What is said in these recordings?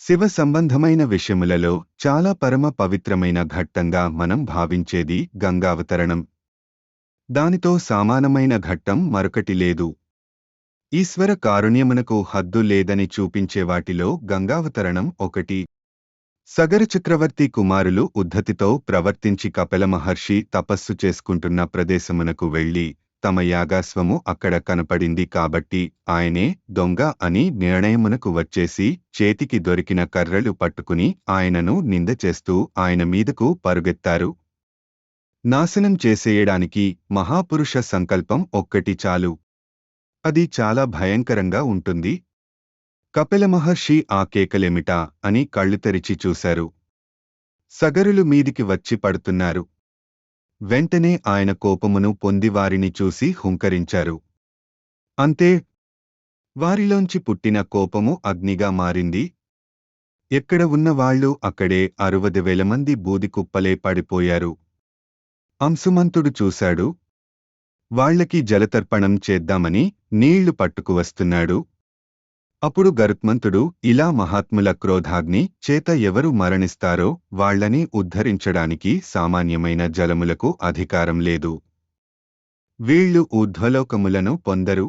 శివ సంబంధమైన విషయములలో చాలా పరమ పవిత్రమైన ఘట్టంగా మనం భావించేది గంగావతరణం. దానితో సమానమైన ఘట్టం మరొకటి లేదు. ఈశ్వర కారుణ్యమునకు హద్దు లేదని చూపించే వాటిలో గంగావతరణం ఒకటి. సగర చక్రవర్తి కుమారులు ఉద్ధతితో ప్రవర్తించి కపిల మహర్షి తపస్సు చేసుకుంటున్న ప్రదేశమునకు వెళ్ళి తమ యాగాశ్వము అక్కడ కనపడింది కాబట్టి ఆయనే దొంగ అని నిర్ణయమునకు వచ్చేసి చేతికి దొరికిన కర్రలు పట్టుకుని ఆయనను నింద చేస్తూ ఆయన మీదకు పరుగెత్తారు. నాశనం చేసేయడానికి మహాపురుష సంకల్పం ఒక్కటి చాలు. అది చాలా భయంకరంగా ఉంటుంది. కపిలమహర్షి ఆ కేకలేమిటా అని కళ్ళు తెరిచి చూశారు. సగరులు మీదికి వచ్చి పడుతున్నారు. వెంటనే ఆయన కోపమును పొంది వారిని చూసి హుంకరించారు. అంతే వారిలోంచి పుట్టిన కోపము అగ్నిగా మారింది. ఎక్కడ ఉన్నవాళ్ళు అక్కడే అరవది వేల మంది బూదికుప్పలే పడిపోయారు. అంశుమంతుడు చూశాడు. వాళ్ళకి జలతర్పణం చేద్దామని నీళ్ళు పట్టుకు వస్తున్నాడు. అప్పుడు గరుత్మంతుడు ఇలా మహాత్ముల క్రోధాగ్ని చేత ఎవరు మరణిస్తారో వాళ్ళని ఉద్ధరించడానికి సామాన్యమైన జలములకు అధికారం లేదు. వీళ్ళు ఊర్ధ్వలోకములను పొందరు.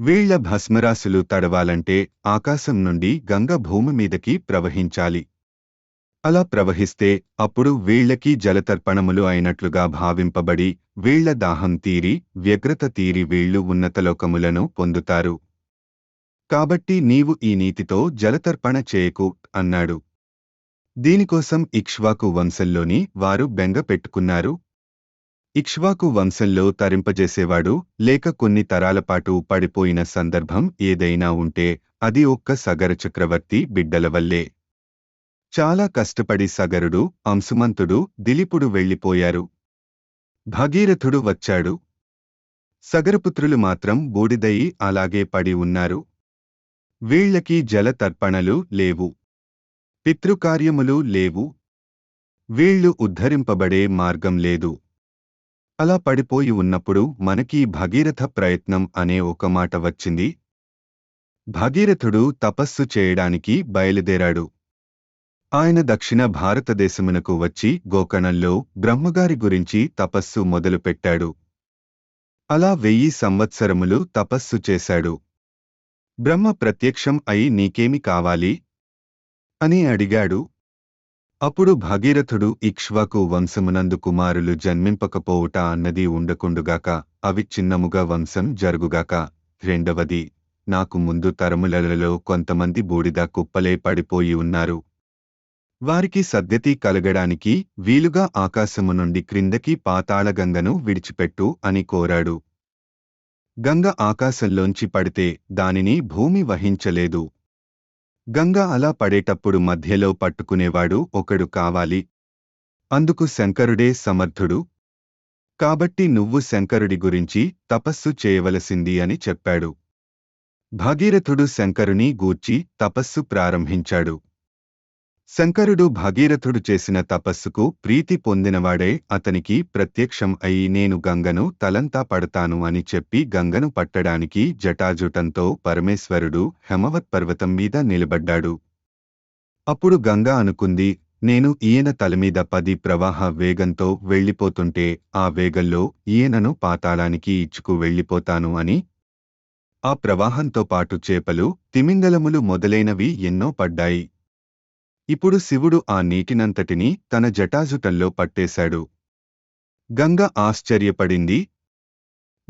వీళ్ళ భస్మరాశులు తడవాలంటే ఆకాశం నుండి గంగ భూమి మీదకి ప్రవహించాలి. అలా ప్రవహిస్తే అప్పుడు వీళ్ళకి జలతర్పణములు అయినట్లుగా భావింపబడి వీళ్ళ దాహం తీరి వ్యగ్రత తీరి వీళ్ళు ఉన్నతలోకములను పొందుతారు. కాబట్టి నీవు ఈ నీతితో జలతర్పణ చేయకు అన్నాడు. దీనికోసం ఇక్ష్వాకు వంశంలోని వారు బెంగ పెట్టుకున్నారు. ఇక్ష్వాకు వంశంలో తరింపజేసేవాడు లేక కొన్ని తరాలపాటు పడిపోయిన సందర్భం ఏదైనా ఉంటే అది ఒక్క సగర చక్రవర్తి బిడ్డల వల్లే. చాలా కష్టపడి సగరుడు అంశుమంతుడు దిలీపుడు వెళ్ళిపోయారు. భగీరథుడు వచ్చాడు. సగరపుత్రులు మాత్రం బూడిదయి అలాగే పడి ఉన్నారు. వీళ్ళకి జలతర్పణలు లేవు. పితృకార్యములు లేవు. వీళ్ళు ఉద్ధరింపబడే మార్గం లేదు. అలా పడిపోయి ఉన్నప్పుడు మనకీ భగీరథ ప్రయత్నం అనే ఒక మాట వచ్చింది. భగీరథుడు తపస్సు చేయడానికి బయలుదేరాడు. ఆయన దక్షిణ భారతదేశమునకు వచ్చి గోకణంలో బ్రహ్మగారి గురించి తపస్సు మొదలుపెట్టాడు. అలా వెయ్యి సంవత్సరములు తపస్సు చేశాడు. బ్రహ్మ ప్రత్యక్షం అయి నీకేమి కావాలి? అని అడిగాడు. అప్పుడు భగీరథుడు ఇక్ష్వాకు వంశమునందు కుమారులు జన్మింపకపోవుట అన్నది ఉండకుండుగాక అవి చిన్నముగా వంశం జరుగుగాక రెండవది నాకు ముందు తరములలో కొంతమంది బూడిద కుప్పలే పడిపోయి ఉన్నారు. వారికి సద్గతి కలగడానికి వీలుగా ఆకాశము నుండి క్రిందకి పాతాళగంగను విడిచిపెట్టు అని కోరాడు. గంగ ఆకాశంలోంచి పడితే దానిని భూమి వహించలేదు. గంగ అలా పడేటప్పుడు మధ్యలో పట్టుకునేవాడు ఒకడు కావాలి. అందుకు శంకరుడే సమర్థుడు. కాబట్టి నువ్వు శంకరుడి గురించి తపస్సు చేయవలసింది అని చెప్పాడు. భగీరథుడు శంకరుని గూర్చి తపస్సు ప్రారంభించాడు. శంకరుడు భగీరథుడు చేసిన తపస్సుకు ప్రీతి పొందినవాడే అతనికి ప్రత్యక్షం అయి నేను గంగను తలంతా పడతాను అని చెప్పి గంగను పట్టడానికి జటాజుటంతో పరమేశ్వరుడు హెమవత్ పర్వతం మీద నిలబడ్డాడు. అప్పుడు గంగ అనుకుంది నేను ఈయన తలమీద పది ప్రవాహ వేగంతో వెళ్ళిపోతుంటే ఆ వేగంలో ఈయనను పాతాళానికి ఇచ్చుకు వెళ్ళిపోతాను అని. ఆ ప్రవాహంతో పాటు చేపలు తిమింగలములు మొదలైనవి ఎన్నో పడ్డాయి. ఇప్పుడు శివుడు ఆ నీటినంతటినీ తన జటాజుటంలో పట్టేశాడు. గంగ ఆశ్చర్యపడింది.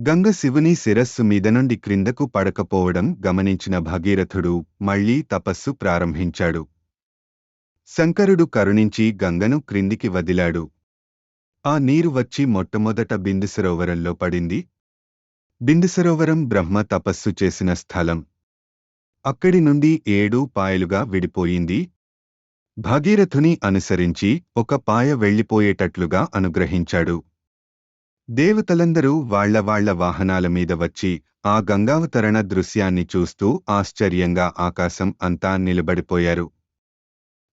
గంగ శివుని శిరస్సు మీద నుండి క్రిందకు పడకపోవడం గమనించిన భగీరథుడు మళ్ళీ తపస్సు ప్రారంభించాడు. శంకరుడు కరుణించి గంగను క్రిందికి వదిలాడు. ఆ నీరు వచ్చి మొట్టమొదట బిందుసరోవరంలో పడింది. బిందుసరోవరం బ్రహ్మ తపస్సు చేసిన స్థలం. అక్కడి నుండి ఏడు పాయలుగా విడిపోయింది. భగీరథుని అనుసరించి ఒక పాయ వెళ్ళిపోయేటట్లుగా అనుగ్రహించాడు. దేవతలందరూ వాళ్ళ వాళ్ళ వాహనాల మీద వచ్చి ఆ గంగావతరణ దృశ్యాన్ని చూస్తూ ఆశ్చర్యంగా ఆకాశం అంతా నిలబడిపోయారు.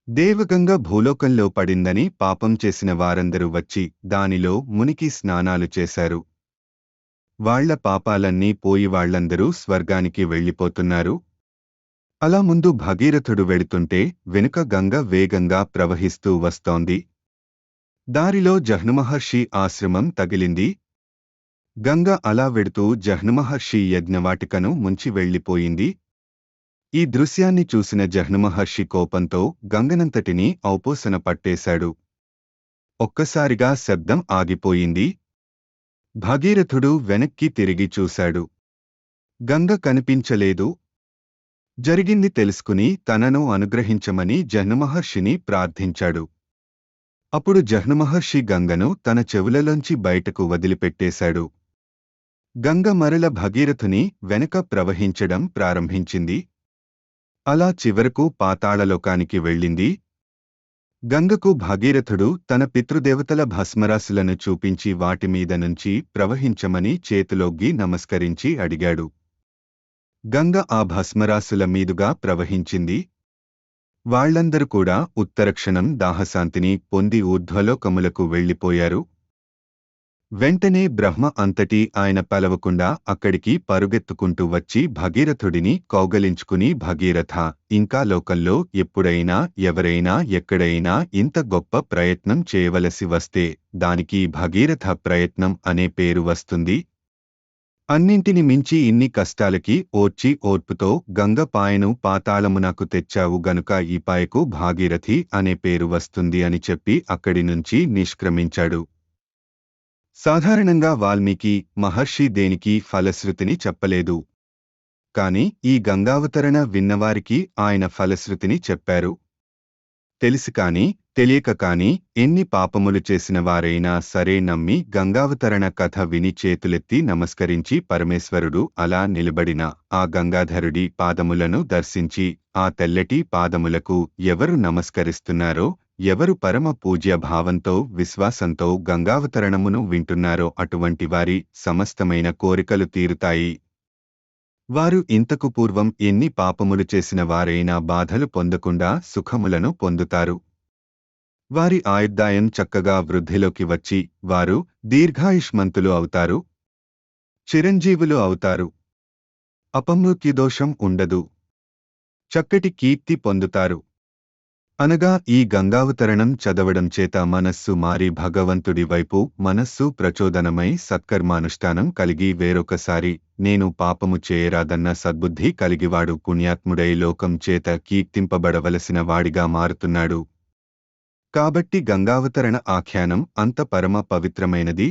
దేవగంగ భూలోకంలో పడిందని పాపం చేసిన వారందరూ వచ్చి దానిలో మునికి స్నానాలు చేశారు. వాళ్ళ పాపాలన్నీ పోయి వాళ్ళందరూ స్వర్గానికి వెళ్ళిపోతున్నారు. అలా ముందు భగీరథుడు వెళుతుంటే వెనుక గంగ వేగంగా ప్రవహిస్తూ వస్తోంది. దారిలో జహ్నుమహర్షి ఆశ్రమం తగిలింది. గంగ అలా వెడుతూ జహ్నుమహర్షి యజ్ఞవాటికను ముంచి వెళ్ళిపోయింది. ఈ దృశ్యాన్ని చూసిన జహ్నుమహర్షి కోపంతో గంగనంతటినీ ఔపోసన పట్టేశాడు. ఒక్కసారిగా శబ్దం ఆగిపోయింది. భగీరథుడు వెనక్కి తిరిగి చూశాడు. గంగ కనిపించలేదు జరిగింది తెలుసుకుని తనను అనుగ్రహించమని జహ్నుమహర్షిని ప్రార్థించాడు. అప్పుడు జహ్నుమహర్షి గంగను తన చెవులలోంచి బయటకు వదిలిపెట్టేశాడు. గంగ మరల భగీరథుని వెనక ప్రవహించడం ప్రారంభించింది. అలా చివరకు పాతాళలోకానికి వెళ్ళింది. గంగకు భగీరథుడు తన పితృదేవతల భస్మరాశులను చూపించి వాటిమీద నుంచి ప్రవహించమని చేతిలోగ్గి నమస్కరించి అడిగాడు. గంగ ఆ భస్మరాశుల మీదుగా ప్రవహించింది. వాళ్ళందరూ కూడా ఉత్తరక్షణం దాహశాంతిని పొంది ఊర్ధ్వలోకములకు వెళ్ళిపోయారు. వెంటనే బ్రహ్మ అంతటి ఆయన పలవకుండా అక్కడికి పరుగెత్తుకుంటూ వచ్చి భగీరథుడిని కౌగలించుకుని భగీరథ ఇంకా లోకంలో ఎప్పుడైనా ఎవరైనా ఎక్కడైనా ఇంత గొప్ప ప్రయత్నం చేయవలసి వస్తే దానికి భగీరథ ప్రయత్నం అనే పేరు వస్తుంది. అన్నింటిని మించి ఇన్ని కష్టాలకి ఓర్చి ఓర్పుతో గంగ పాయను పాతాళమునకు తెచ్చావు గనుక ఈ పాయకు భాగీరథి అనే పేరు వస్తుంది అని చెప్పి అక్కడి నుంచి నిష్క్రమించాడు. సాధారణంగా వాల్మీకి మహర్షి దేనికి ఫలశ్రుతిని చెప్పలేదు. కాని ఈ గంగావతరణ విన్నవారికి ఆయన ఫలశ్రుతిని చెప్పారు. తెలిసి కాని తెలియక కాని ఎన్ని పాపములు చేసిన వారైనా సరే నమ్మి గంగావతరణ కథ విని చేతులెత్తి నమస్కరించి పరమేశ్వరుడు అలా నిలబడిన ఆ గంగాధరుడి పాదములను దర్శించి ఆ తెల్లటి పాదములకు ఎవరు నమస్కరిస్తున్నారో ఎవరు పరమ పూజ్య భావంతో విశ్వాసంతో గంగావతరణమును వింటున్నారో అటువంటి వారి సమస్తమైన కోరికలు తీరుతాయి. వారు ఇంతకు పూర్వం ఎన్ని పాపములు చేసిన వారైనా బాధలు పొందకుండా సుఖములను పొందుతారు. వారి ఆయుర్దాయం చక్కగా వృద్ధిలోకి వచ్చి వారు దీర్ఘాయుష్మంతులు అవుతారు. చిరంజీవులు అవుతారు. అపమృత్యుదోషం ఉండదు. చక్కటి కీర్తి పొందుతారు. అనగా ఈ గంగావతరణం చదవడం చేత మనస్సు మారి భగవంతుడి వైపు మనస్సు ప్రచోదనమై సత్కర్మానుష్ఠానం కలిగి వేరొకసారి నేను పాపము చేయరాదన్న సద్బుద్ధి కలిగివాడు పుణ్యాత్ముడై లోకం చేత కీర్తింపబడవలసిన వాడిగా మారుతున్నాడు. కాబట్టి గంగావతరణ ఆఖ్యానం అంత పరమ పవిత్రమైనది